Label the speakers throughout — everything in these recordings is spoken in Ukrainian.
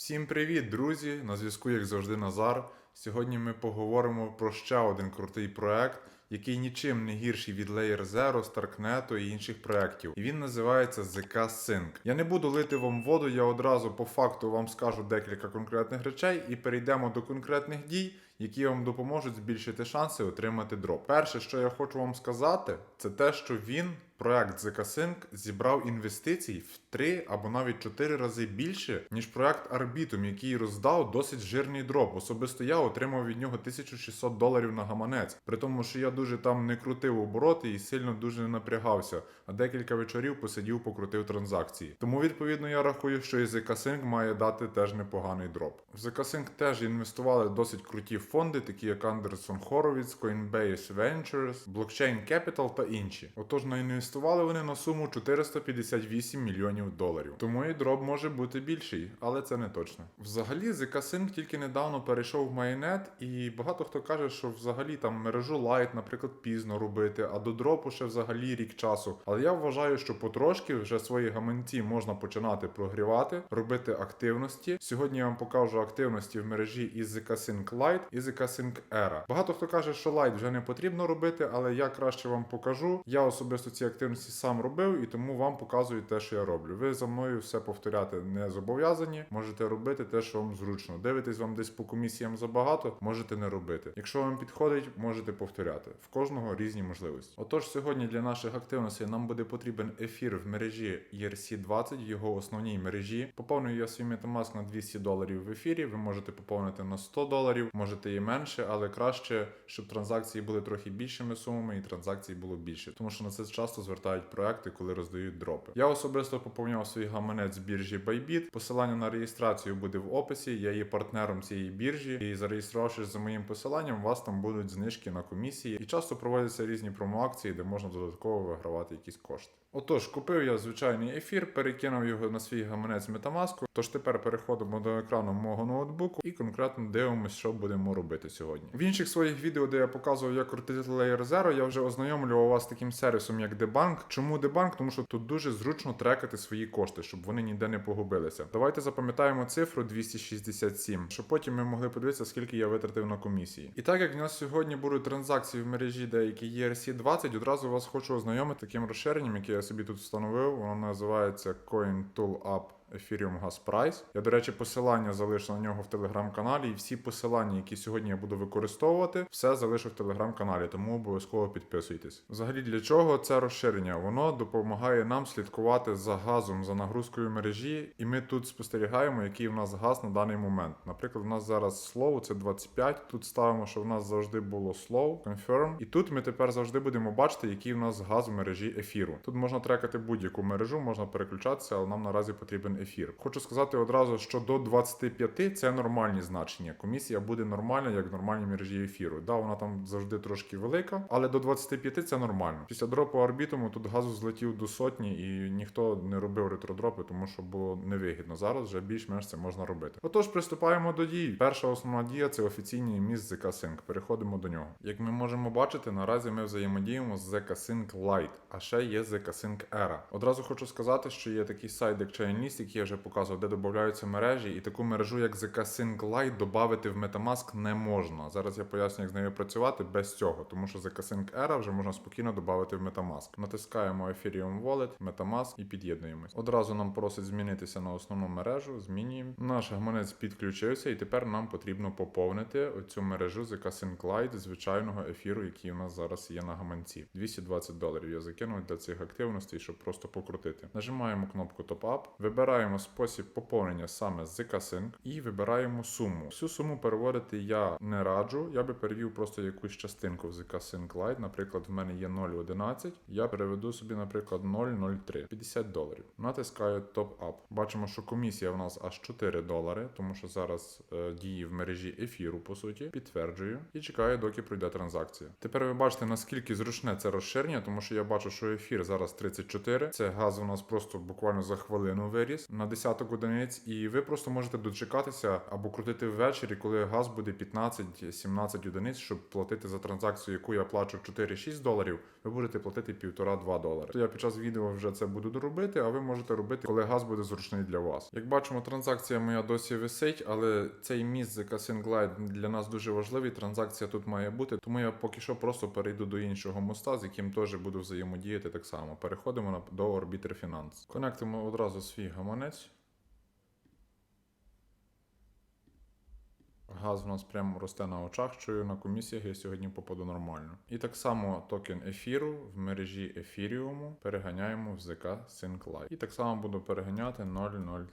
Speaker 1: Всім привіт, друзі! На зв'язку, як завжди, Назар. Сьогодні ми поговоримо про ще один крутий проект, який нічим не гірший від Layer Zero, Starknet і інших проєктів. І він називається ZK Sync. Я не буду лити вам воду, я одразу по факту вам скажу декілька конкретних речей і перейдемо до конкретних дій, які вам допоможуть збільшити шанси отримати дроп. Перше, що я хочу вам сказати, це те, що він. Проект ZK-Sync зібрав інвестицій в 3 або навіть 4 рази більше, ніж проект Arbitum, який роздав досить жирний дроп. Особисто я отримав від нього 1600 доларів на гаманець. При тому, що я дуже там не крутив обороти і сильно дуже не напрягався, а декілька вечорів посидів, покрутив транзакції. Тому відповідно я рахую, що і ZK-Sync має дати теж непоганий дроп. В ZK-Sync теж інвестували досить круті фонди, такі як Anderson Horowitz, Coinbase Ventures, Blockchain Capital та інші. Отож, на інвестували вони на суму 458 мільйонів доларів. Тому і дроп може бути більший, але це не точно. Взагалі, ZK-Sync тільки недавно перейшов в майонет, і багато хто каже, що взагалі там мережу Light, наприклад, пізно робити, а до дропу ще взагалі рік часу. Але я вважаю, що потрошки вже свої гаманці можна починати прогрівати, робити активності. Сьогодні я вам покажу активності в мережі із ZK-Sync Lite і ZK-Sync Era. Багато хто каже, що Lite вже не потрібно робити, але я краще вам покажу. Я особисто ці активності сам робив і тому вам показую те, що я роблю. Ви за мною все повторяти не зобов'язані. Можете робити те, що вам зручно. Дивитесь вам десь по комісіям забагато, можете не робити. Якщо вам підходить, можете повторяти. В кожного різні можливості. Отож, сьогодні для наших активностей нам буде потрібен ефір в мережі ERC20, в його основній мережі. Поповнюю я свій Metamask на 200 доларів в ефірі. Ви можете поповнити на 100 доларів, можете і менше, але краще, щоб транзакції були трохи більшими сумами і транзакцій було більше, тому що на це часто звертають проекти, коли роздають дропи. Я особисто поповняв свій гаманець з біржі Bybit. Посилання на реєстрацію буде в описі. Я є партнером цієї біржі, і зареєструвавшись за моїм посиланням, у вас там будуть знижки на комісії. І часто проводяться різні промоакції, де можна додатково вигравати якісь кошти. Отож, купив я звичайний ефір, перекинув його на свій гаманець Metamask. Тож тепер переходимо до екрану мого ноутбуку і конкретно дивимося, що будемо робити сьогодні. В інших своїх відео, де я показував, як крутити Layer Zero, я вже ознайомлював вас з таким сервісом, як Debunk. Чому Debunk? Тому що тут дуже зручно трекати свої кошти, щоб вони ніде не погубилися. Давайте запам'ятаємо цифру 267, щоб потім ми могли подивитися, скільки я витратив на комісії. І так як в нас сьогодні будуть транзакції в мережі, деякі ERC20, одразу вас хочу ознайомити таким розширенням, яке я собі тут встановив. Воно називається CoinToolUp Ethereum Gas Price. Я, до речі, посилання залишу на нього в телеграм-каналі, і всі посилання, які сьогодні я буду використовувати, все залишу в телеграм-каналі, тому обов'язково підписуйтесь. Взагалі, для чого це розширення? Воно допомагає нам слідкувати за газом, за нагрузкою мережі, і ми тут спостерігаємо, який в нас газ на даний момент. Наприклад, у нас зараз slow це 25. Тут ставимо, що в нас завжди було slow, confirm. І тут ми тепер завжди будемо бачити, який в нас газ в мережі ефіру. Тут можна трекати будь-яку мережу, можна переключатися, але нам наразі потрібен ефір. Хочу сказати одразу, що до 25 це нормальні значення. Комісія буде нормальна, як в нормальній мережі ефіру. Да, вона там завжди трошки велика, але до 25 це нормально. Після дропу арбітуму тут газу злетів до сотні, і ніхто не робив ретродропи, тому що було невигідно. Зараз вже більш-менш це можна робити. Отож, приступаємо до дій. Перша основна дія це офіційний міст ZK Sync. Переходимо до нього. Як ми можемо бачити, наразі ми взаємодіємо з ZK Sync Lite, а ще є ZK Sync Era. Одразу хочу сказати, що є такий сайт, як ChainList, який я вже показував, де додаються мережі, і таку мережу, як ZK Sync Lite, додати в Metamask не можна. Зараз я поясню, як з нею працювати без цього, тому що ZK Sync Era вже можна спокійно додати в Metamask. Натискаємо Ethereum Wallet, Metamask і під'єднуємось. Одразу нам просить змінитися на основну мережу. Змінюємо. Наш гаманець підключився, і тепер нам потрібно поповнити оцю мережу ZK Sync Lite звичайного ефіру, який у нас зараз є на гаманці. 220 доларів я закинув для цих активностей, щоб просто покрутити. Нажимаємо кнопку Top Up, вибираємо спосіб поповнення саме з ZK Sync і вибираємо суму. Всю суму переводити я не раджу. Я би перевів просто якусь частинку в ZK Sync Lite. Наприклад, в мене є 0,11. Я переведу собі, наприклад, 0,03. 50 доларів. Натискаю Top Up. Бачимо, що комісія в нас аж 4 долари, тому що зараз е, діє в мережі ефіру, по суті. Підтверджую і чекаю, доки пройде транзакція. Тепер ви бачите, наскільки зручне це розширення, тому що я бачу, що ефір зараз 34. Це газ у нас просто буквально за хвилину виріс. На десяток одиниць, і ви просто можете дочекатися або крутити ввечері, коли газ буде 15-17 одиниць, щоб платити за транзакцію, яку я плачу 4-6 доларів, ви будете платити 1,5-2 долари. То я під час відео вже це буду доробити, а ви можете робити, коли газ буде зручний для вас. Як бачимо, транзакція моя досі висить, але цей міст з Glide для нас дуже важливий. Транзакція тут має бути, тому я поки що просто перейду до іншого моста, з яким теж буду взаємодіяти так само. Переходимо на до Orbiter Finance. Конектимо одразу свій гаманець. Газ в нас прямо росте на очах, чую на комісіях я сьогодні попаду нормально. І так само токен ефіру в мережі ефіріуму переганяємо в ЗК SyncLight. І так само буду переганяти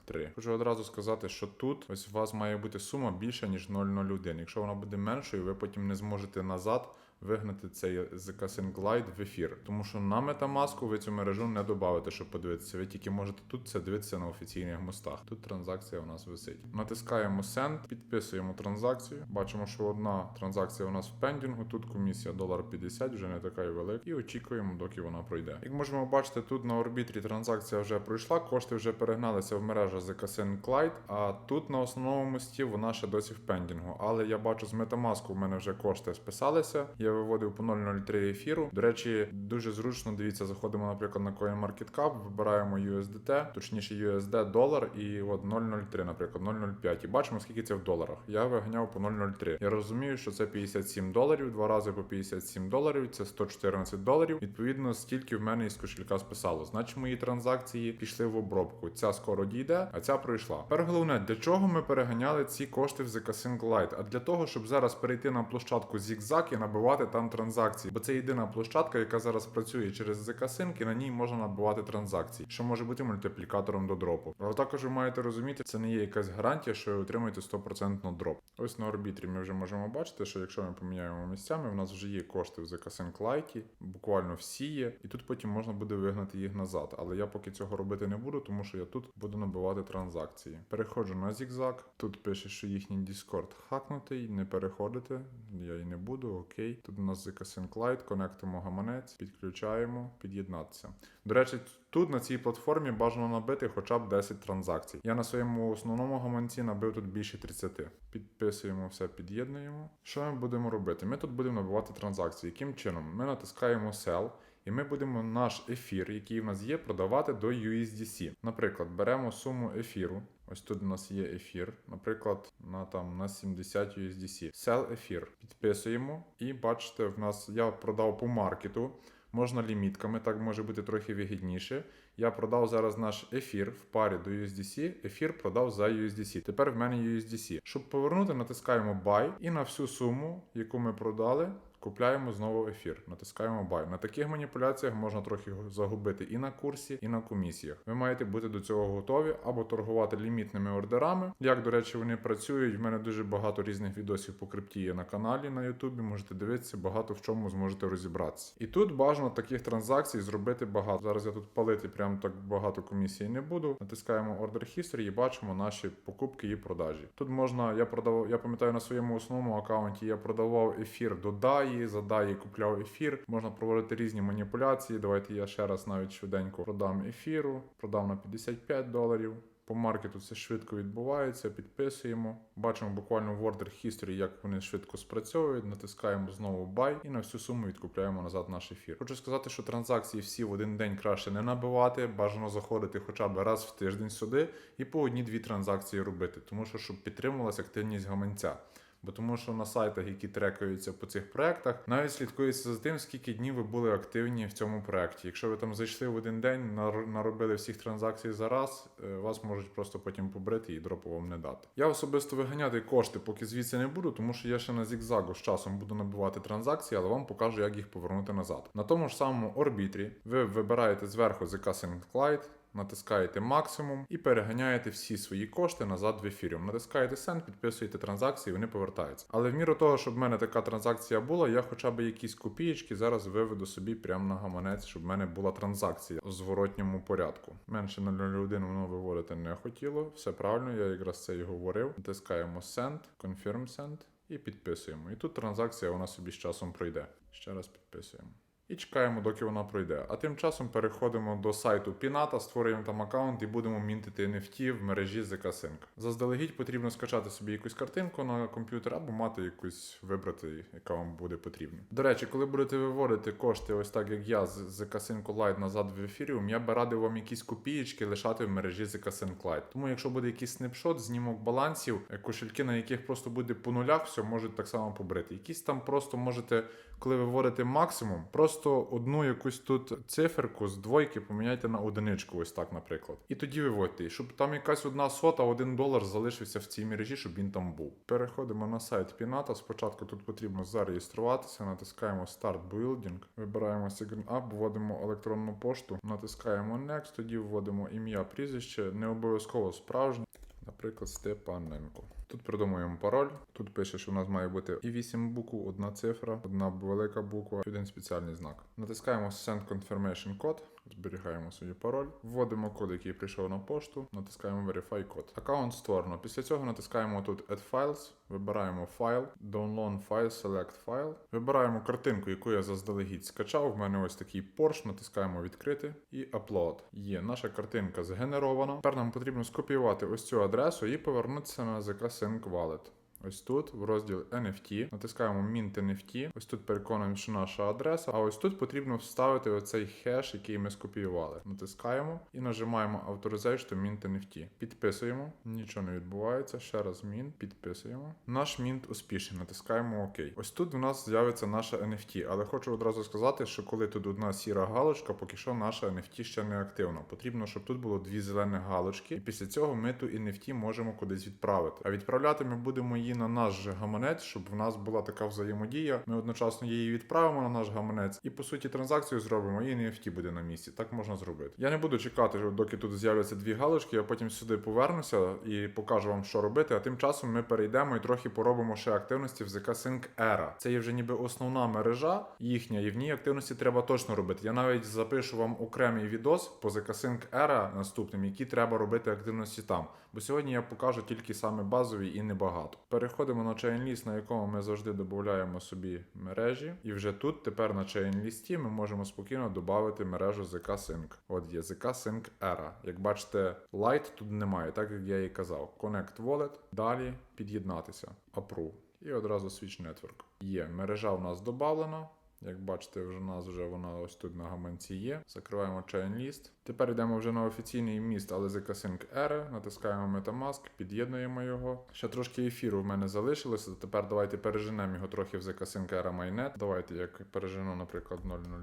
Speaker 1: 003. Хочу одразу сказати, що тут ось у вас має бути сума більша, ніж 001. Якщо вона буде меншою, ви потім не зможете назад вигнати цей ZK SyncGlide в ефір. Тому що на Metamask ви цю мережу не додавите, щоб подивитися. Ви тільки можете тут це дивитися на офіційних мостах. Тут транзакція у нас висить. Натискаємо Send, підписуємо транзакцію. Бачимо, що одна транзакція у нас в пендінгу. Тут комісія $1.50, вже не така й велика. І очікуємо, доки вона пройде. Як можемо бачити, тут на орбітрі транзакція вже пройшла, кошти вже перегналися в мережу ZK SyncGlide, а тут на основному мості вона ще досі в пендінгу. Але я бачу з Metamask у мене вже кошти списалися. Я виводив по 0.03 ефіру. До речі, дуже зручно. Дивіться, заходимо, наприклад, на CoinMarketCap, вибираємо USDT, точніше USD долар, і от 0.03, наприклад, 0.05. І бачимо, скільки це в доларах. Я виганяв по 0.03. Я розумію, що це 57 доларів, два рази по 57 доларів, це 114 доларів. Відповідно, стільки в мене із кошелька списало. Значить, мої транзакції пішли в обробку. Ця скоро дійде, а ця пройшла. Тепер головне, для чого ми переганяли ці кошти в ZK Sync Lite? А для того, щоб зараз перейти на площадку Zigzag і набивати там транзакції, бо це єдина площадка, яка зараз працює через ZK Sync, і на ній можна набивати транзакції, що може бути мультиплікатором до дропу. Але також ви маєте розуміти, це не є якась гарантія, що ви отримаєте 100% дроп. Ось на орбітрі ми вже можемо бачити, що якщо ми поміняємо місцями, в нас вже є кошти в ZK Sync Lite, буквально всі є, і тут потім можна буде вигнати їх назад. Але я поки цього робити не буду, тому що я тут буду набивати транзакції. Переходжу на Zigzag. Тут пише, що їхній Discord хакнутий, не переходите. Я і не буду, окей. Тут у нас ZK Lite, конектимо гаманець, підключаємо, під'єднатися. До речі, тут на цій платформі бажано набити хоча б 10 транзакцій. Я на своєму основному гаманці набив тут більше 30. Підписуємо все, під'єднуємо. Що ми будемо робити? Ми тут будемо набивати транзакції. Яким чином? Ми натискаємо Sell. І ми будемо наш ефір, який в нас є, продавати до USDC. Наприклад, беремо суму ефіру. Ось тут у нас є ефір, наприклад, на там на 70 USDC. Sell ефір. Підписуємо. І бачите, в нас я продав по маркету. Можна лімітками, так може бути трохи вигідніше. Я продав зараз наш ефір в парі до USDC. Ефір продав за USDC. Тепер в мене USDC. Щоб повернути, натискаємо Buy і на всю суму, яку ми продали, купляємо знову ефір. Натискаємо Buy. На таких маніпуляціях можна трохи загубити і на курсі, і на комісіях. Ви маєте бути до цього готові або торгувати лімітними ордерами. Як, до речі, вони працюють. В мене дуже багато різних відосів по крипті є на каналі на Ютубі. Можете дивитися, багато в чому зможете розібратися. І тут бажано таких транзакцій зробити багато. Зараз я тут палити прям так багато комісій не буду. Натискаємо Order History і бачимо наші покупки і продажі. Тут можна, я продавав, я пам'ятаю на своєму основному аккаунті, я продавав ефір до DAI, за DAI купляв ефір. Можна проводити різні маніпуляції. Давайте я ще раз навіть швиденько продам ефіру, продав на 55 доларів. По маркету це швидко відбувається, підписуємо. Бачимо буквально в Order History, як вони швидко спрацьовують. Натискаємо знову Buy і на всю суму відкупляємо назад наш ефір. Хочу сказати, що транзакції всі в один день краще не набивати. Бажано заходити хоча б раз в тиждень сюди і по одній-дві транзакції робити, тому що щоб підтримувалася активність гаманця. Бо тому, що на сайтах, які трекаються по цих проектах, навіть слідкується за тим, скільки днів ви були активні в цьому проекті. Якщо ви там зайшли в один день, нар- наробили всіх транзакцій за раз, е, вас можуть просто потім побрити і дропу вам не дати. Я особисто виганяти кошти, поки звідси не буду, тому що я ще на зігзагу з часом буду набивати транзакції, але вам покажу, як їх повернути назад. На тому ж самому орбітрі ви вибираєте зверху ZK Sync Lite, натискаєте максимум і переганяєте всі свої кошти назад в ефіріум. Натискаєте Send, підписуєте транзакції, вони повертаються. Але в міру того, щоб в мене така транзакція була, я хоча б якісь копієчки зараз виведу собі прямо на гаманець, щоб в мене була транзакція у зворотньому порядку. Менше 0,01 воно виводити не хотіло. Все правильно, я якраз це і говорив. Натискаємо Send, Confirm Send і підписуємо. І тут транзакція вона собі з часом пройде. Ще раз підписуємо. І чекаємо, доки вона пройде. А тим часом переходимо до сайту Pinata, створюємо там аккаунт і будемо мінтити NFT в мережі ZK-Sync. Заздалегідь потрібно скачати собі якусь картинку на комп'ютер або мати якусь вибрати, яка вам буде потрібна. До речі, коли будете виводити кошти, ось так як я з ZK-Sync Lite назад в Ethereum, я би радив вам якісь копієчки лишати в мережі ZK-Sync Lite. Тому якщо буде якийсь снапшот, знімок балансів, е, кошельки, на яких просто буде по нулях, все можуть так само побрити. Якісь там просто можете, коли ви вводите максимум, просто одну якусь тут циферку з двойки поміняйте на одиничку, ось так, наприклад. І тоді виводьте, щоб там якась одна сота, один долар залишився в цій мережі, щоб він там був. Переходимо на сайт Pinata. Спочатку тут потрібно зареєструватися, натискаємо Start Building, вибираємо Sign Up, вводимо електронну пошту, натискаємо Next, тоді вводимо ім'я, прізвище, не обов'язково справжнє. Наприклад, Степаненко. Тут придумуємо пароль. Тут пише, що у нас має бути і 8 букв, одна цифра, одна велика буква один спеціальний знак. Натискаємо Send Confirmation Code, зберігаємо собі пароль, вводимо код, який прийшов на пошту, натискаємо Verify код. Аккаунт створено. Після цього натискаємо тут Add Files, вибираємо файл, Download File, Select File. Вибираємо картинку, яку я заздалегідь скачав. В мене ось такий Porsche, натискаємо відкрити і Upload. Є наша картинка згенерована. Тепер нам потрібно скопіювати ось цю адресу і повернутися на ZK Sync Wallet. Ось тут, в розділ NFT, натискаємо Mint NFT. Ось тут переконуємо, що наша адреса. А ось тут потрібно вставити оцей хеш, який ми скопіювали. Натискаємо і нажимаємо Authorization to Mint NFT. Підписуємо. Нічого не відбувається. Ще раз Mint. Підписуємо. Наш Mint успішний. Натискаємо ОК. Ось тут в нас з'явиться наша NFT. Але хочу одразу сказати, що коли тут одна сіра галочка, поки що наша NFT ще не активна. Потрібно, щоб тут було дві зелені галочки. І після цього ми ту NFT можемо кудись відправити. А відправляти ми будемо її на наш же гаманець, щоб в нас була така взаємодія. Ми одночасно її відправимо на наш гаманець і по суті транзакцію зробимо, і NFT буде на місці. Так можна зробити. Я не буду чекати, доки тут з'являться дві галочки. Я потім сюди повернуся і покажу вам, що робити. А тим часом ми перейдемо і трохи поробимо ще активності в ZK Sync Era. Це є вже ніби основна мережа їхня, і в ній активності треба точно робити. Я навіть запишу вам окремий відос по ZK Sync Era наступним, які треба робити активності там. Бо сьогодні я покажу тільки саме базові і небагато. Переходимо на чейн-ліст, на якому ми завжди додаємо собі мережі. І вже тут, тепер на чейн-лісті, ми можемо спокійно додати мережу ZK Sync. От є ZK Sync Era. Як бачите, Light тут немає, так як я і казав. Connect Wallet, далі під'єднатися. Approve. І одразу Switch Network. Є мережа у нас додана. Як бачите, вже у нас вже вона ось тут на гаманці є. Закриваємо chain list. Тепер йдемо вже на офіційний міст, але ZK Sync Era, натискаємо Metamask, під'єднуємо його. Ще трошки ефіру в мене залишилося. Тепер давайте переженемо його трохи в ZK Sync Era Mainnet. Давайте як пережену, наприклад,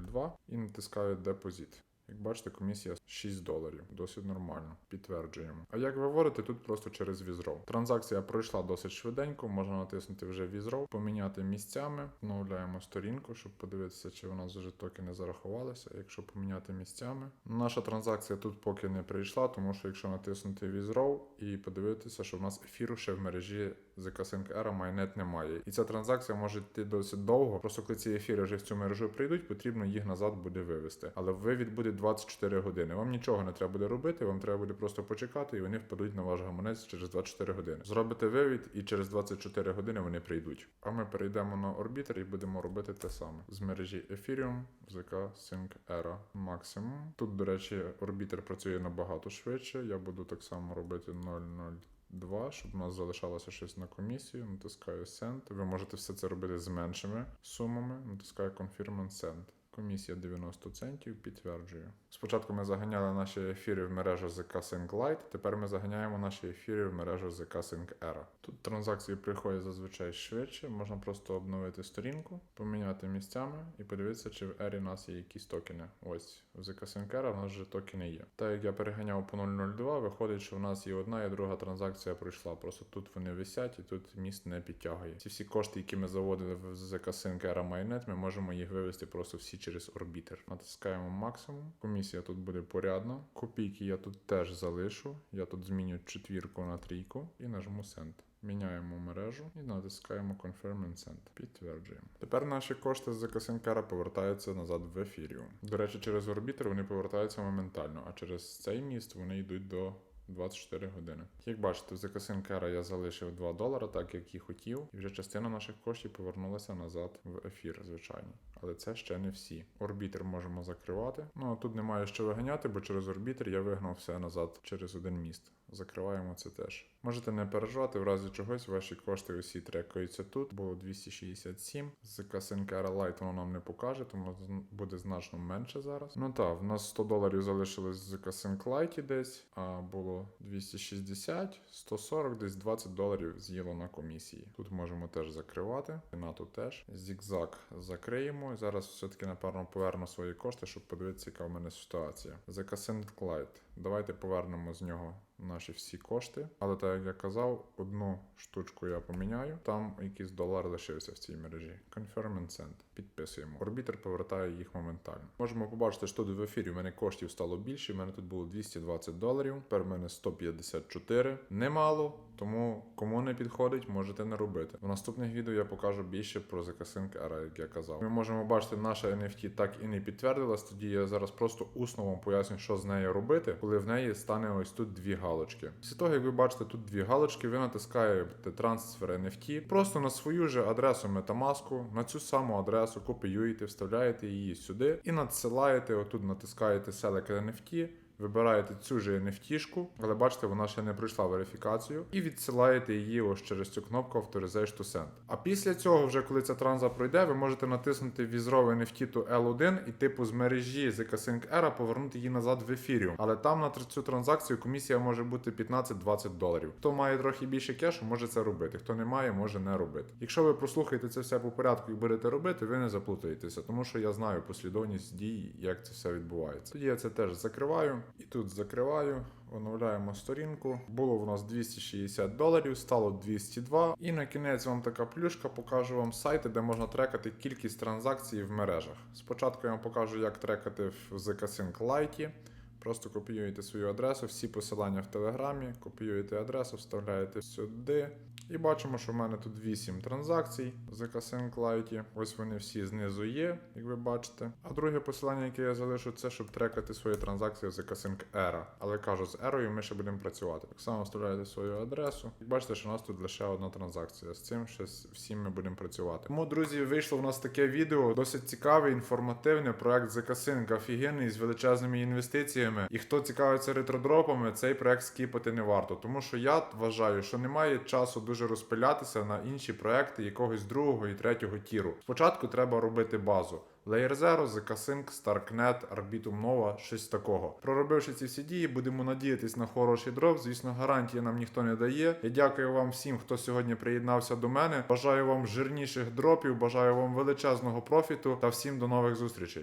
Speaker 1: 002 і натискаю Deposit. Як бачите, комісія 6 доларів. Досить нормально. Підтверджуємо. А як виводити, тут просто через Візров. Транзакція пройшла досить швиденько, можна натиснути вже Візров, поміняти місцями, оновляємо сторінку, щоб подивитися, чи у нас вже токени зарахувалися. Якщо поміняти місцями. Наша транзакція тут поки не прийшла, тому що якщо натиснути Візров і подивитися, що в нас ефіру ще в мережі Sync Era Mainnet немає. І ця транзакція може йти досить довго. Просто коли ці ефіри вже в цю мережу прийдуть, потрібно їх назад буде вивести. Але вивід буде 24 години. Вам нічого не треба буде робити, вам треба буде просто почекати, і вони впадуть на ваш гаманець через 24 години. Зробите вивід, і через 24 години вони прийдуть. А ми перейдемо на орбітер і будемо робити те саме з мережі Ethereum ZK Sync Era Maximum. Тут, до речі, орбітер працює набагато швидше. Я буду так само робити 0,0. 2, щоб у нас залишалося щось на комісію, натискаю Send. Ви можете все це робити з меншими сумами. Натискаю Confirm and Send. Комісія 90 центів, підтверджую. Спочатку ми заганяли наші ефіри в мережу ZK Sync Lite, тепер ми заганяємо наші ефіри в мережу ZK Sync Era. Тут транзакції приходять зазвичай швидше, можна просто обновити сторінку, поміняти місцями і подивитися, чи в Ері у нас є якісь токени. Ось в ZK Sync Era у нас вже токени є. Так як я переганяв по 002, виходить, що в нас є одна і друга транзакція пройшла. Просто тут вони висять і тут міст не підтягує. Ці всі кошти, які ми заводили в ZK Sync Era Mainnet, ми можемо їх вивести просто всі через орбітер. Натискаємо максимум. Комісія тут буде порядна. Копійки я тут теж залишу. Я тут зміню четвірку на трійку і нажму Send. Міняємо мережу і натискаємо Confirm and Send. Підтверджуємо. Тепер наші кошти з Закасенкера повертаються назад в Ethereum. До речі, через орбітер вони повертаються моментально, а через цей міст вони йдуть до 24 години. Як бачите, в закасин Кера я залишив 2 долара, так як і хотів, і вже частина наших коштів повернулася назад в ефір, звичайно. Але це ще не всі. Орбітер можемо закривати. Ну а тут немає що виганяти, бо через орбітер я вигнав все назад через один міст. Закриваємо це теж. Можете не переживати, в разі чогось ваші кошти усі трекаються тут. Було 267. З Касинкера Light воно нам не покаже, тому буде значно менше зараз. Ну так, в нас 100 доларів залишилось з Касинк Light десь, а було 260, 140, десь 20 доларів з'їло на комісії. Тут можемо теж закривати. На тут теж. Зігзаг закриємо. Зараз все-таки, напевно, поверну свої кошти, щоб подивитися, яка в мене ситуація. Casino Light. Давайте повернемо з нього наші всі кошти. Але так як я казав, одну штучку я поміняю. Там якийсь долар лишився в цій мережі. Confirm and send. Підписуємо. Орбітер повертає їх моментально. Можемо побачити, що тут в ефірі в мене коштів стало більше. У мене тут було 220 доларів. Тепер в мене 154. Немало. Тому кому не підходить, можете не робити. В наступних відео я покажу більше про закасинки Era, як я казав. Ми можемо бачити, наша NFT так і не підтвердилась. Тоді я зараз просто усно вам поясню, що з нею робити, коли в неї стане ось тут дві галочки. Після того, як ви бачите тут дві галочки, ви натискаєте трансфер NFT просто на свою же адресу Metamask, на цю саму адресу копіюєте, вставляєте її сюди і надсилаєте. Отут натискаєте Select NFT. Вибираєте цю же NFT-шку, але бачите, вона ще не пройшла верифікацію, і відсилаєте її ось через цю кнопку Authorization to Send. А після цього, вже коли ця транза пройде, ви можете натиснути Withdraw NFT to L1 і типу з мережі ZK-Sync Era повернути її назад в ефіріум. Але там на цю транзакцію комісія може бути 15-20 доларів. Хто має трохи більше кешу, може це робити. Хто не має, може не робити. Якщо ви прослухаєте це все по порядку і будете робити, ви не заплутаєтеся, тому що я знаю послідовність дій, як це все відбувається. Тоді я це теж закриваю. І тут закриваю, оновляємо сторінку. Було в нас 260 доларів, стало 202. І на кінець вам така плюшка, покажу вам сайти, де можна трекати кількість транзакцій в мережах. Спочатку я вам покажу, як трекати в ZK-Sync Lite. Просто копіюєте свою адресу, всі посилання в Телеграмі, копіюєте адресу, вставляєте сюди. І бачимо, що в мене тут 8 транзакцій з Lite. Ось вони всі знизу є, як ви бачите. А друге посилання, яке я залишу, це щоб трекати свої транзакції в Sync Era. Але кажу, з Era ми ще будемо працювати. Так само вставляєте свою адресу. І бачите, що у нас тут лише одна транзакція. З цим ще всім ми будемо працювати. Тому, друзі, вийшло в нас таке відео. Досить цікаве, інформативне. Проект ZK-Sync офігенний з величезними інвестиціями. І хто цікавиться ретродропами, цей проект скіпати не варто. Тому що я вважаю, що немає часу дуже розпилятися на інші проекти якогось другого і третього тіру. Спочатку треба робити базу. Layer Zero, ZK-Sync, Starknet, Arbitum Nova, щось такого. Проробивши ці всі дії, будемо надіятись на хороший дроп. Звісно, гарантії нам ніхто не дає. Я дякую вам всім, хто сьогодні приєднався до мене. Бажаю вам жирніших дропів, бажаю вам величезного профіту та всім до нових зустрічей.